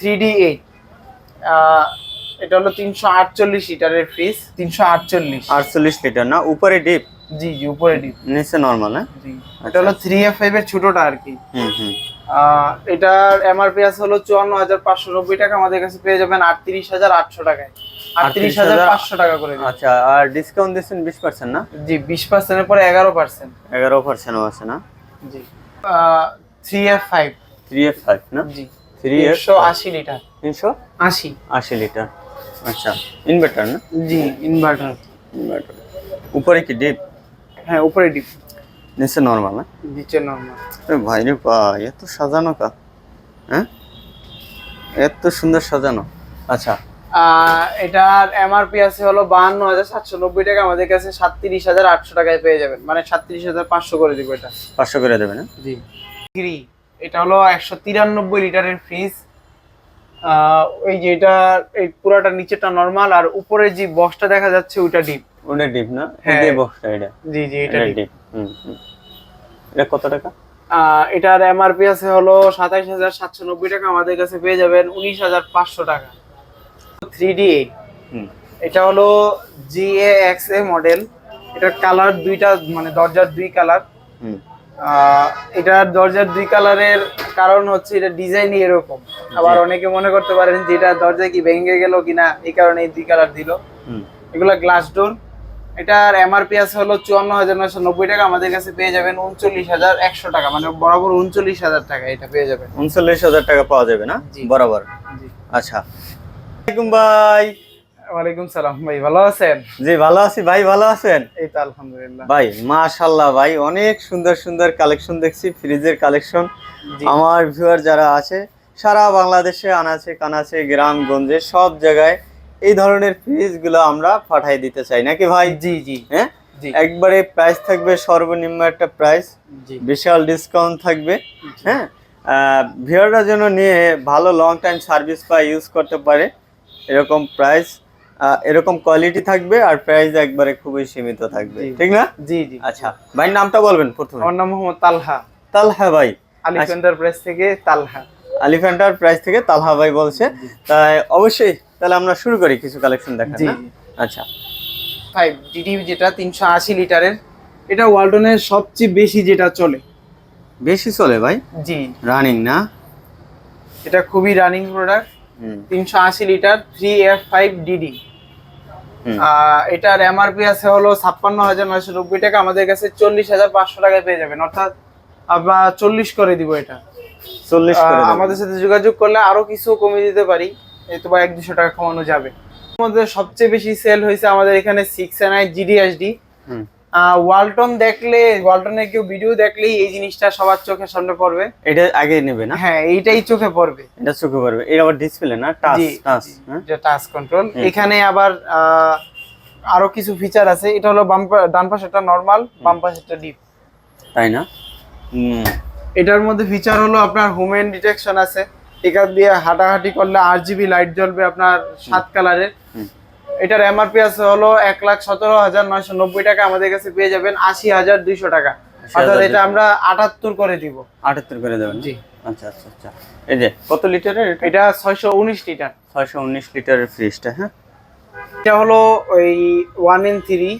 Three D eight. এটা হলো তিনশো আটচল্লিশ লিটারের ফ্রিজ তিনশো আটচল্লিশ। আটচল্লিশ লিটার না? উপরে ডিপ? জি জি উপরে ডিপ। নিচে নর্মাল হ্যাঁ? জি। এটা হলো থ্রি এফ ফাইভ এর ছোটটা আর কি। হুম হুম। এটার এমআরপি আছে হলো চুয়ান্ন হাজার পাঁচশো নব্বই টাকা। আমাদের কাছে পেয়ে যাবেন আটত্রিশ হাজার আটশো টাকায়। আটত্রিশ হাজার পাঁচশো টাকা করে আচ্ছা আর ডিসকাউন্ট দিচ্ছেন বিশ পার্সেন্ট না? জি বিশ পার্সেন্টের পরে এগারো পার্সেন্ট এগারো পার্সেন্টও আছে না? জি। Three F five. Three F five না? জি। থ্রি একশো আশি লিটার তিনশো? আশি। আশি লিটার আচ্ছা ইনভার্টার না? জি ইনভার্টার ইনভার্টার উপরে কি ডিপ হ্যাঁ উপরে ডিপ নিচে নর্মাল না? নিচে নর্মাল ভাই রে ভাই এত সাজানো কা? হ্যাঁ? এত সুন্দর সাজানো। আচ্ছা। এটার এমআরপি আছে হলো বাহান্ন হাজার সাতশো নব্বই টাকা আমাদের কাছে সাতত্রিশ হাজার আটশো টাকায় পেয়ে যাবেন। মানে সাতত্রিশ হাজার পাঁচশো করে দিব এটা। পাঁচশো করে দেবেন হ্যাঁ? জি। থ্রি এটা হলো একশো তিরানব্বই লিটারের ফ্রিজ। ওই যে এটা এই পুরাটা নিচেটা নর্মাল আর উপরে যে বক্সটা দেখা যাচ্ছে ওইটা ডিপ ওটা ডিপ না? হ্যাঁ। এই বক্সটা এটা। জি জি এটা ডিপ এটা কত টাকা? এটার এমআরপি আছে হলো সাতাইশ হাজার সাতশো নব্বই টাকা আমাদের কাছে পেয়ে যাবেন উনিশ হাজার পাঁচশো টাকা। থ্রি ডি এইট এটা হলো G A X A model এটার কালার দুইটা মানে দরজার দুই কালার হুম। এটার দরজার দুই কালারের কারণ হচ্ছে এটা ডিজাইনই এরকম। আবার অনেকে মনে করতে পারেন যে এটা দরজা কি ভেঙে গেল কিনা এই কারণে এই দুই কালার দিল। এগুলা গ্লাস ডোর এটার এমআরপি আছে হলো চুয়ান্ন হাজার নয়শো নব্বই টাকা আমাদের কাছে পেয়ে যাবেন উনচল্লিশ হাজার একশো টাকা। মানে বরাবর উনচল্লিশ হাজার টাকা এটা পেয়ে যাবেন। উনচল্লিশ হাজার টাকা পাওয়া যাবে না? বরাবর। জি। আচ্ছা। ভাই। ওয়ালাইকুম সালাম ভাই ভালো আছেন? জি ভালো আছি ভাই ভালো আছেন? এই তো আলহামদুলিল্লাহ। ভাই মাশাল্লাহ ভাই অনেক সুন্দর সুন্দর কালেকশন দেখছি ফ্রিজের কালেকশন আমার ভিউয়ার যারা আছে সারা বাংলাদেশে আনাচে কানাচে গ্রাম গঞ্জে সব জায়গায় এই ধরনের ফ্রিজগুলো আমরা পাঠাই দিতে চাই নাকি ভাই? জি জি। হ্যাঁ? একবারে প্রাইস থাকবে সর্বনিম্ন একটা প্রাইস বিশাল ডিসকাউন্ট থাকবে হ্যাঁ? ভিউয়াররা যেন নিয়ে ভালো লং টাইম সার্ভিস বা ইউজ করতে পারে এরকম প্রাইস এরকম কোয়ালিটি থাকবে আর প্রাইস একবারে খুবই সীমিত থাকবে। ঠিক না? জি জি। আচ্ছা ভাই নামটা বলবেন প্রথমে। আমার নাম মোহাম্মদ তালহা। তালহা ভাই। আলিফ আচ্ছা। এন্টারপ্রাইজ থেকে তালহা। আলিফ্যান্টার প্রাইস থেকে তালহা ভাই বলছে। তাই অবশ্যই তাহলে আমরা শুরু করি কিছু কালেকশন দেখা জি। আচ্ছা। ফাইভ ডিডি যেটা তিনশো আশি লিটারের এটা ওয়ালটনের সবচেয়ে বেশি যেটা চলে। বেশি চলে ভাই? জি। রানিং না? এটা খুবই রানিং প্রোডাক্ট তিনশো আশি litre three F five DD. এটার এমআরপি আছে হলো ছাপ্পান্ন হাজার নয়শো নব্বই টাকা আমাদের কাছে চল্লিশ হাজার পাঁচশো টাকায় পেয়ে যাবেন। অর্থাৎ আমরা চল্লিশ করে দিব এটা। চল্লিশ। আমাদের সাথে যোগাযোগ করলে আরও কিছু কমিয়ে দিতে পারি এই তো বা এক দুশো টাকা কমানো যাবে। আমাদের সবচেয়ে বেশি সেল হয়েছে আমাদের এখানে six N I GDSD. Walton দেখলে ওয়ালটনের কেউ ভিডিও দেখলেই এই জিনিসটা সবার চোখের সামনে পড়বে। এটা আগে নেবে না? হ্যাঁ এইটাই চোখে পড়বে। এটা চোখে পড়বে। এটা আবার ডিসপ্লে না? টাচ টাচ জি, হ্যাঁ? এটা টাচ কন্ট্রোল এখানে আবার আরও কিছু ফিচার আছে। এটা হলো বাম ডান পাশেরটা নর্মাল বাম পাশেরটা ডিপ তাই না? এটার মধ্যে ফিচার হলো আপনার হুমেন ডিটেকশন আছে। এখান দিয়ে হাঁটাহাঁটি করলে আট জিবি লাইট জ্বলবে আপনার সাত কালারের। এটার এমআরপি আছে হলো এক লাখ সতেরো হাজার নয়শো নব্বই টাকা। আমাদের কাছে পেয়ে যাবেন আশি হাজার দুইশো টাকা। অর্থাৎ এটা আমরা আটাত্তর করে দিব। আটাত্তর করে দেবেন জি। আচ্ছা আচ্ছা আচ্ছা। এই যে কত লিটারের এটা? ছয়শো উনিশ লিটার। ছয়শো উনিশ লিটারের ফ্রিজটা হ্যাঁ? এটা হলো ওই ওয়ান ইন থ্রি।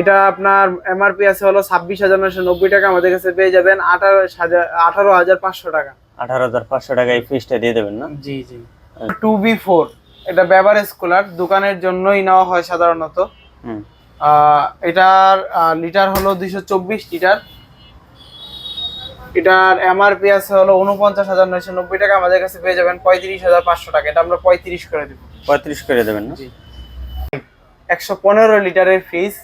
এটা আপনার এমআরপি আছে হলো ছাব্বিশ হাজার নয়শো নব্বই টাকা। আমাদের কাছে পেয়ে যাবেন আঠারো হাজার আঠারো হাজার পাঁচশো টাকা। আঠারো হাজার পাঁচশো টাকা এই ফ্রিজটা দিয়ে দেবেন না? জি জি। Two B four. এটা বেভারেজ কুলার দোকানের জন্যই নেওয়া হয় সাধারণত। এটার লিটার হলো দুইশো চব্বিশ লিটার এটার এমআরপি আছে হলো উনপঞ্চাশ হাজার নয়শো নব্বই টাকা। আমাদের কাছে পেয়ে যাবেন পঁয়ত্রিশ হাজার পাঁচশো টাকা। এটা আমরা পঁয়ত্রিশ করে দেবো। পঁয়ত্রিশ করে দেবেন না? জি। একশো পনেরো লিটারের ফ্রিজ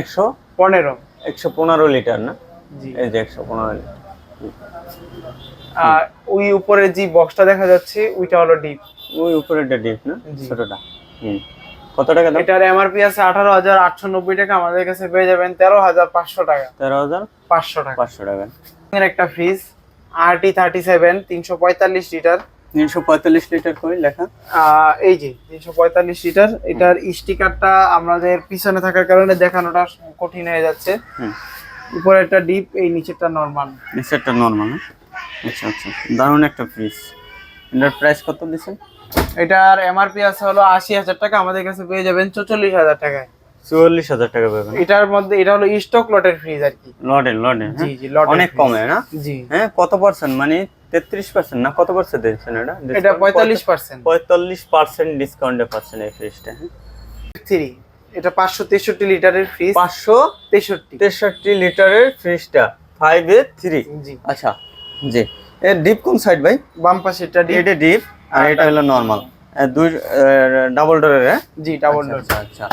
একশো? পনেরো। একশো পনেরো লিটার না? জি। এই যে একশো পনেরো লিটার আর ওই উপরে যে বক্সটা দেখা যাচ্ছে ওইটা হলো ডিপ ওই উপরেরটা ডিপ না। ছোটটা। হুম। কত টাকা দাম? এটার এমআরপি আছে আঠারো হাজার আটশো নব্বই টাকা আমাদের কাছে পেয়ে যাবেন তেরো হাজার পাঁচশো টাকা। তেরো হাজার পাঁচশো টাকা। পাঁচশো টাকা। এর একটা ফ্রিজ আরটি থার্টি সেভেন তিনশো পঁয়তাল্লিশ লিটার। তিনশো পঁয়তাল্লিশ লিটার করে লেখা? এই যে তিনশো পঁয়তাল্লিশ লিটার। এটার স্টিকারটা আমাদের পিছনে থাকার কারণে দেখানোটা কঠিন হয়ে যাচ্ছে। উপরে একটা ডিপ এই নিচেরটা নর্মাল নিচেরটা নর্মাল আচ্ছা আচ্ছা। দারুণ একটা ফ্রিজ এটার প্রাইস কত দিচ্ছেন? এটার এমআরপি আছে হলো আশি হাজার টাকা আমাদের কাছে পেয়ে যাবেন চল্লিশ হাজার টাকায়। চুয়াল্লিশ হাজার টাকা পাবেন এটার মধ্যে এটা হলো স্টক লটের ফ্রিজ আর কি। লডে লডে জি জি লটের অনেক। কমে না? জি। হ্যাঁ কত পার্সেন্ট মানে তেত্রিশ পার্সেন্ট না কত পার্সেন্ট দিচ্ছেন এটা? এটা পঁয়তাল্লিশ পার্সেন্ট পঁয়তাল্লিশ পার্সেন্ট ডিসকাউন্টে পাচ্ছেন এই ফ্রিজটা হ্যাঁ? থ্রি এটা পাঁচশো তেষট্টি লিটারের ফ্রিজ পাঁচশো তেষট্টি তেষট্টি। লিটারের ফ্রিজটা ফাইভ এ থ্রি জি। আচ্ছা জি। এর ডিপ কোন সাইড ভাই? বাম পাশে এটা ডি- এটা ডিপ আর এটা হলো নর্মাল দুই ডাবল ডোরের হ্যাঁ? জি ডাবল ডোর আচ্ছা আচ্ছা।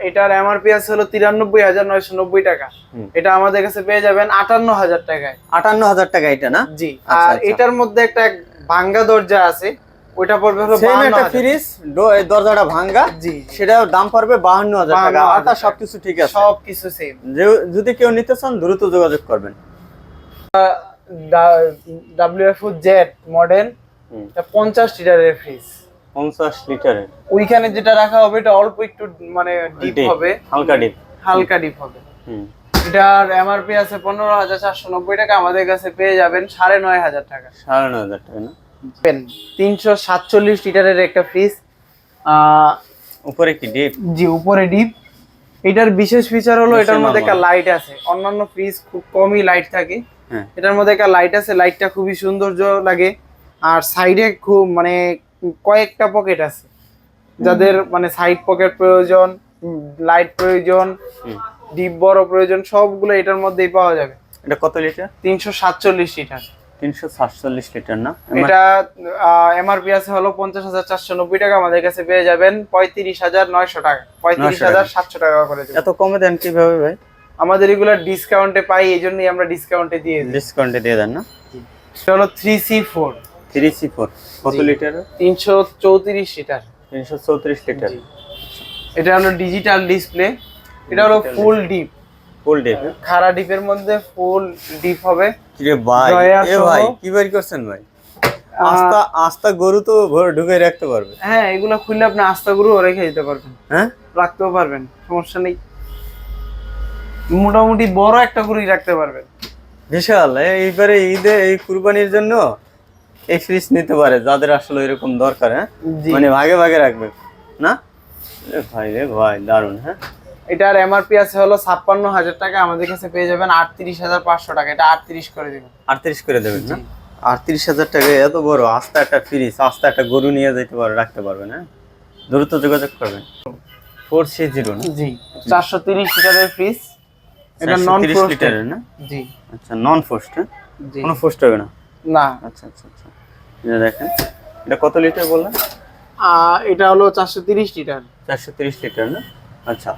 এটার এমআরপি আছে হলো তিরানব্বই হাজার নয়শো নব্বই টাকা। এটা আমাদের কাছে পেয়ে যাবেন আটান্ন হাজার টাকায়। আটান্ন হাজার টাকা এটা না? জি আচ্ছা, আর আচ্ছা। এটার মধ্যে একটা ভাঙ্গা দরজা আছে। ওইটা পড়বে হলো সেম একটা। ফ্রিজ দরজাটা ভাঙ্গা। জি। সেটাও দাম পড়বে বাহান্ন হাজার টাকা। 52,000 আর তার সবকিছু ঠিক আছে। সব কিছু সেম যে- যদি কেউ নিতে চান দ্রুত যোগাযোগ করবেন। WF Z model. পঞ্চাশ লিটারের ফ্রিজ পঞ্চাশ লিটারের ওইখানে যেটা রাখা হবে এটা অল্প একটু মানে ডিপ হবে। হালকা ডিপ হালকা ডিপ হবে। এটার এমআরপি আছে পনেরো হাজার চারশো নব্বই টাকা আমাদের কাছে পেয়ে যাবেন সাড়ে নয় হাজার টাকা। সাড়ে নয় হাজার টাকা না? তিনশো সাতচল্লিশ লিটারের একটা ফ্রিজ উপরে কি ডিপ জি উপরে ডিপ এটার বিশেষ ফিচার হলো এটার মধ্যে একটা লাইট আছে। অন্যান্য ফ্রিজ খুব কমই লাইট থাকে। এটার মধ্যে একটা লাইট আছে লাইটটা খুবই সৌন্দর্য লাগে। আর সাইডে খুব মানে কয়েকটা পকেট আছে। যাদের মানে সাইড পকেট প্রয়োজন লাইট প্রয়োজন ডিপ বড় প্রয়োজন সবগুলো এটার মধ্যেই পাওয়া যাবে। এটা কত লিটার তিনশো সাতচল্লিশ লিটার তিনশো সাতচল্লিশ লিটার না? এটা এমআরপি আছে হলো পঞ্চাশ হাজার চারশো নব্বই টাকা। আমাদের কাছে পেয়ে যাবেন পঁয়ত্রিশ হাজার নয়শো টাকা। পঁয়ত্রিশ হাজার। সাতশো টাকা করে দেবো। এত কমে দেন কীভাবে ভাই? আমাদের এগুলো ডিসকাউন্টে পাই এই জন্যই আমরা ডিসকাউন্টে দিয়ে দিই। ডিসকাউন্টে দিয়ে দেন না? এটা হলো three C four three C four কত লিটার তিনশো চৌত্রিশ লিটার। তিনশো চৌত্রিশ লিটার। এটা হলো ডিজিটাল ডিসপ্লে এটা হলো ফুল ডিপ ফুল ডিপ খাড়া ডিপের মধ্যে ফুল ডিপ হবে। কিরে ভাই এ ভাই কি বের করছেন ভাই? আস্তা আস্তা গরু তো ঘরে ঢুকে রাখতে পারবে। হ্যাঁ এগুলো খুললে আপনি আস্তা গুরু রেখে দিতে পারবেন। হ্যাঁ? রাখতেও পারবেন সমস্যা নেই। মোটামুটি বড় একটা গুড়ি রাখতে পারবেন। বিশাল এইবারে ঈদে এই কুরবানির জন্য এই ফ্রিজ নিতে পারে যাদের আসলে এরকম দরকার হ্যাঁ? মানে ভাগে ভাগে রাখবে না? এ ভাই রে ভাই দারুণ হ্যাঁ? এটার এমআরপি আছে হলো ছাপ্পান্ন হাজার টাকা আমাদের কাছে পেয়ে যাবেন আটত্রিশ হাজার পাঁচশো টাকা এটা আটত্রিশ করে দিবেন। আটত্রিশ করে দেবেন না। আটত্রিশ হাজার টাকা এত বড় আস্তা একটা ফ্রিজ আস্তা একটা গরু নিয়ে যেতে পারে রাখতে পারবেন হ্যাঁ? দ্রুত যোগাযোগ করবেন। ফোর সি জিরো না? জি। চারশো তিরিশ লিটারের ফ্রিজ এটা নন 430 লিটারের না? জি। আচ্ছা নন ফোস্ট হ্যাঁ? জি। কোনো ফোস্ট হবে না? না। আচ্ছা আচ্ছা আচ্ছা। এটা দেখেন। এটা কত লিটার বললেন? এটা হলো চারশো তিরিশ লিটার চারশো তিরিশ লিটার না? আচ্ছা।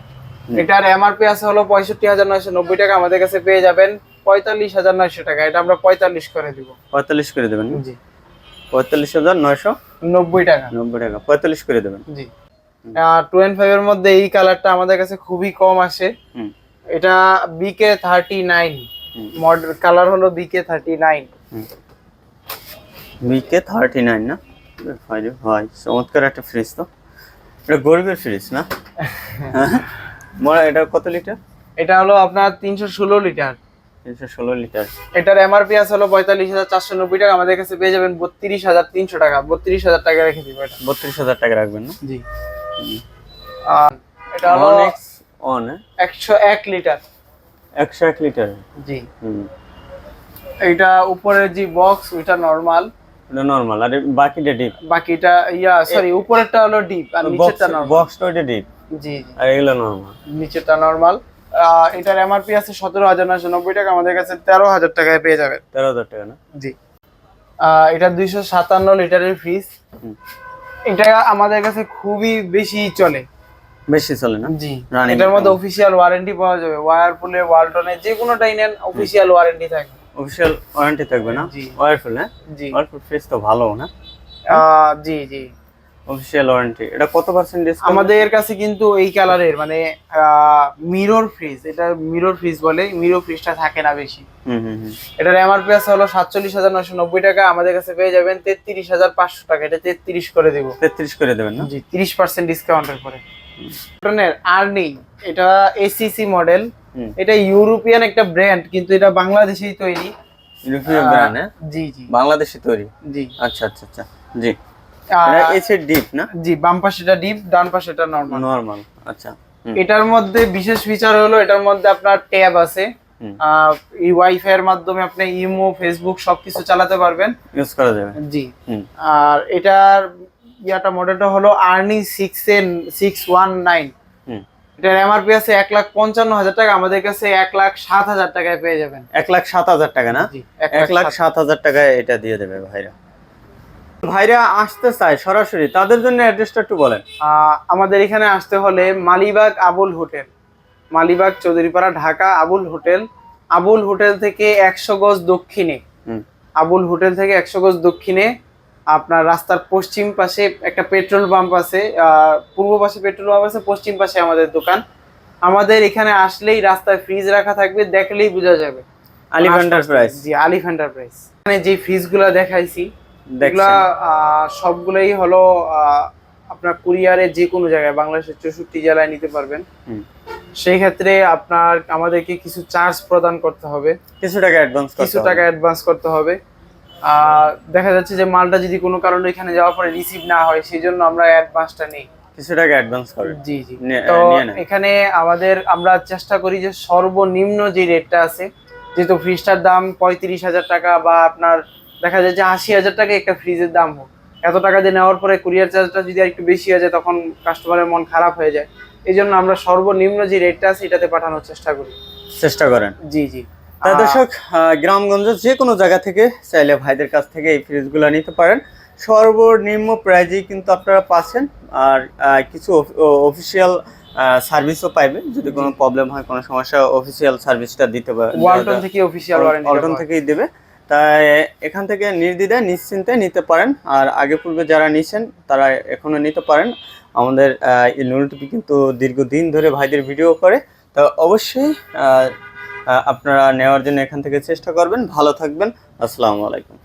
এটার এমআরপি আছে হলো পঁয়ষট্টি হাজার নয়শো নব্বই টাকা। আমাদের কাছে পেয়ে যাবেন পঁয়তাল্লিশ হাজার নয়শো টাকা। এটা আমরা পঁয়তাল্লিশ করে দিব। পঁয়তাল্লিশ করে দেবেন জি। পঁয়তাল্লিশ হাজার নয়শো? নব্বই টাকা। নব্বই টাকা। পঁয়তাল্লিশ করে দেবেন। জি। টু এন্ড ফাইভ এর মধ্যে এই কালারটা আমাদের কাছে খুবই কম আসে। হুম। এটা BK thirty nine model colour হলো BK thirty nine BK thirty nine না? এ ভাই চমৎকার একটা ফ্রিজ তো। এটা গরিবের ফ্রিজ না? মরা এটা কত লিটার এটা হলো আপনার তিনশো ষোলো লিটার তিনশো ষোলো লিটার এটার এমআরপি আছে হলো পঁয়তাল্লিশ হাজার চারশো নব্বই টাকা। আমাদের কাছে পেয়ে যাবেন বত্রিশ হাজার তিনশো টাকা। বত্রিশ হাজার টাকা রেখে দিব এটা। বত্রিশ হাজার টাকা রাখবেন না? জি। আর এটা হলো অনেক অন একশো এক লিটার। একশো এক লিটার? জি। হুম। এটা উপরের যে বক্স ওইটা নর্মাল এটা নর্মাল আর বাকিটা ডিপ বাকিটা ইয়া সরি উপরেরটা হলো ডিপ আর নিচেরটা নর্মাল বক্সটা ওইটা ডিপ জি আর এগুলো নর্মাল নিচেরটা নর্মাল এটার এমআরপি আছে সতেরো হাজার নয়শো নব্বই টাকা আমাদের কাছে তেরো হাজার টাকায় পেয়ে যাবেন। তেরো হাজার টাকা না? জি। এটা দুইশো সাতান্ন লিটারের ফ্রিজ। এটা আমাদের কাছে খুবই বেশি চলে। বেশি চলে না? জি। এটার মধ্যে? অফিসিয়াল ওয়ারেন্টি পাওয়া যাবে। ওয়ারপুলের ওয়ালটনের যে কোনোটাই নেন অফিসিয়াল ওয়ারেন্টি থাকে অফিসিয়াল ওয়ারেন্টি থাকবে না? জি। ওয়ারফুল হ্যাঁ? জি। ওয়ারফুল ফ্রিজ তো ভালো না। জি জি। অফিসিয়াল ওয়ারেন্টি এটা কত পার্সেন্ট ডিসকাউন্ট আমাদের কাছে কিন্তু এই কালারের মানে মিরর ফ্রিজ এটা মিরর ফ্রিজ বলে মিরর ফ্রিজটা থাকে না বেশি। হুম হুম হুম। এটার এমআরপি আছে হলো সাতচল্লিশ হাজার নশো নব্বই টাকা আমাদের কাছে পেয়ে যাবেন তেত্রিশ হাজার পাঁচশো টাকা এটা তেত্রিশ করে দেবো। তেত্রিশ করে দেবেন না? জি তিরিশ পার্সেন্ট ডিসকাউন্টের পরে। ধরনের আর নেই। এটা এসিসি মডেল এটা ইউরোপিয়ান একটা ব্র্যান্ড কিন্তু এটা বাংলাদেশেই তৈরি। ইউরোপীয় আহ, ব্র্যান্ড জি জি। বাংলাদেশে তৈরি? জি। আচ্ছা আচ্ছা আচ্ছা। জি। এটা এসে ডিপ না? জি বাম ডিপ ডান নর্মাল নরমাল আচ্ছা। এটার মধ্যে বিশেষ ফিচার হলো এটার মধ্যে আপনার ট্যাব আছে। এই ওয়াইফাই এর মাধ্যমে আপনি ইমো ফেসবুক সবকিছু চালাতে পারবেন। ইউজ করা যাবে। জি। আর এটার ইয়াটা মডেলটা হলো Arni six N six one nine এটার এমআরপি আছে এক লাখ পঞ্চান্ন হাজার টাকা আমাদের কাছে এক লাখ সাত হাজার টাকায় পেয়ে যাবেন। এক লাখ সাত হাজার টাকা না? এক লাখ সাত- হাজার টাকায় এটা দিয়ে দেবে ভাইরা। ভাইরা আসতে চায় সরাসরি তাদের জন্য অ্যাড্রেসটা একটু বলেন। আমাদের এখানে আসতে হলে Malibagh Abul hotel Malibagh Chowdhurypara Dhaka Abul hotel. Abul hotel থেকে একশো গজ দক্ষিণে। হুম। আবুল হোটেল থেকে একশো গজ দক্ষিণে আপনার রাস্তার পশ্চিম পাশে একটা পেট্রোল পাম্প আছে পূর্ব পাশে পেট্রোল পাম্প আছে পশ্চিম পাশে আমাদের দোকান। আমাদের এখানে আসলেই রাস্তায় ফ্রিজ রাখা থাকবে দেখলেই বোঝা যাবে। আলিফ এন্টারপ্রাইজ জি আলিফ এন্টারপ্রাইজ এখানে যে ফ্রিজগুলো দেখাইছি এগুলা সবগুলোই হলো আহ, আপনার কুরিয়ারে যে কোনো জায়গায় বাংলাদেশের চৌষট্টি জেলায় নিতে পারবেন। সেই ক্ষেত্রে আপনার আমাদেরকে কিছু চার্জ প্রদান করতে হবে। কিছু টাকা অ্যাডভান্স কিছু টাকা অ্যাডভান্স করতে হবে। দেখা যাচ্ছে যে মালটা যদি কোনো কারণে এখানে যাওয়ার পরে রিসিভ না হয় সেই জন্য আমরা অ্যাডভান্সটা নেই। কিছু টাকা অ্যাডভান্স করেন জি জি। তো এখানে আমাদের আমরা চেষ্টা করি যে সর্বনিম্ন যে রেটটা আছে যেহেতু ফ্রিজটার দাম পঁয়ত্রিশ হাজার টাকা বা আপনার দেখা যায় যে আশি হাজার টাকা একটা ফ্রিজের দাম হোক। এত টাকা দিয়ে নেওয়ার পরে কুরিয়ার চার্জটা যদি একটু বেশি হয়ে যায় তখন কাস্টমারের মন খারাপ হয়ে যায়। এই জন্য আমরা সর্বনিম্ন যে রেটটা আছে এটাতে পাঠানোর চেষ্টা করি। চেষ্টা করেন। জি জি। আহ, দর্শক গ্রামগঞ্জ যে কোনো জায়গা থেকে চাইলে ভাইদের কাছ থেকে এই ফ্রিজগুলো নিতে পারেন। সর্বনিম্ন প্রাইজেই কিন্তু আপনারা পাচ্ছেন আর কিছু অফিসিয়াল সার্ভিসও পাইবেন। যদি কোনো প্রবলেম হয় কোনো সমস্যা অফিসিয়াল সার্ভিসটা দিতে পারে ওয়ালটন থেকে অফিসিয়াল ওয়ারেন্টি থেকেই দেবে। তাই এখান থেকে নির্দ্বিধায় নিশ্চিন্তে নিতে পারেন। আর আগে পূর্বে যারা নিছেন তারা এখনও নিতে পারেন। আমাদের এই টিভি কিন্তু দীর্ঘদিন ধরে ভাইদের ভিডিও করে। তো অবশ্যই আপনারা নেওয়ার জন্য এখান থেকে চেষ্টা করবেন। ভালো থাকবেন। আসসালামু আলাইকুম।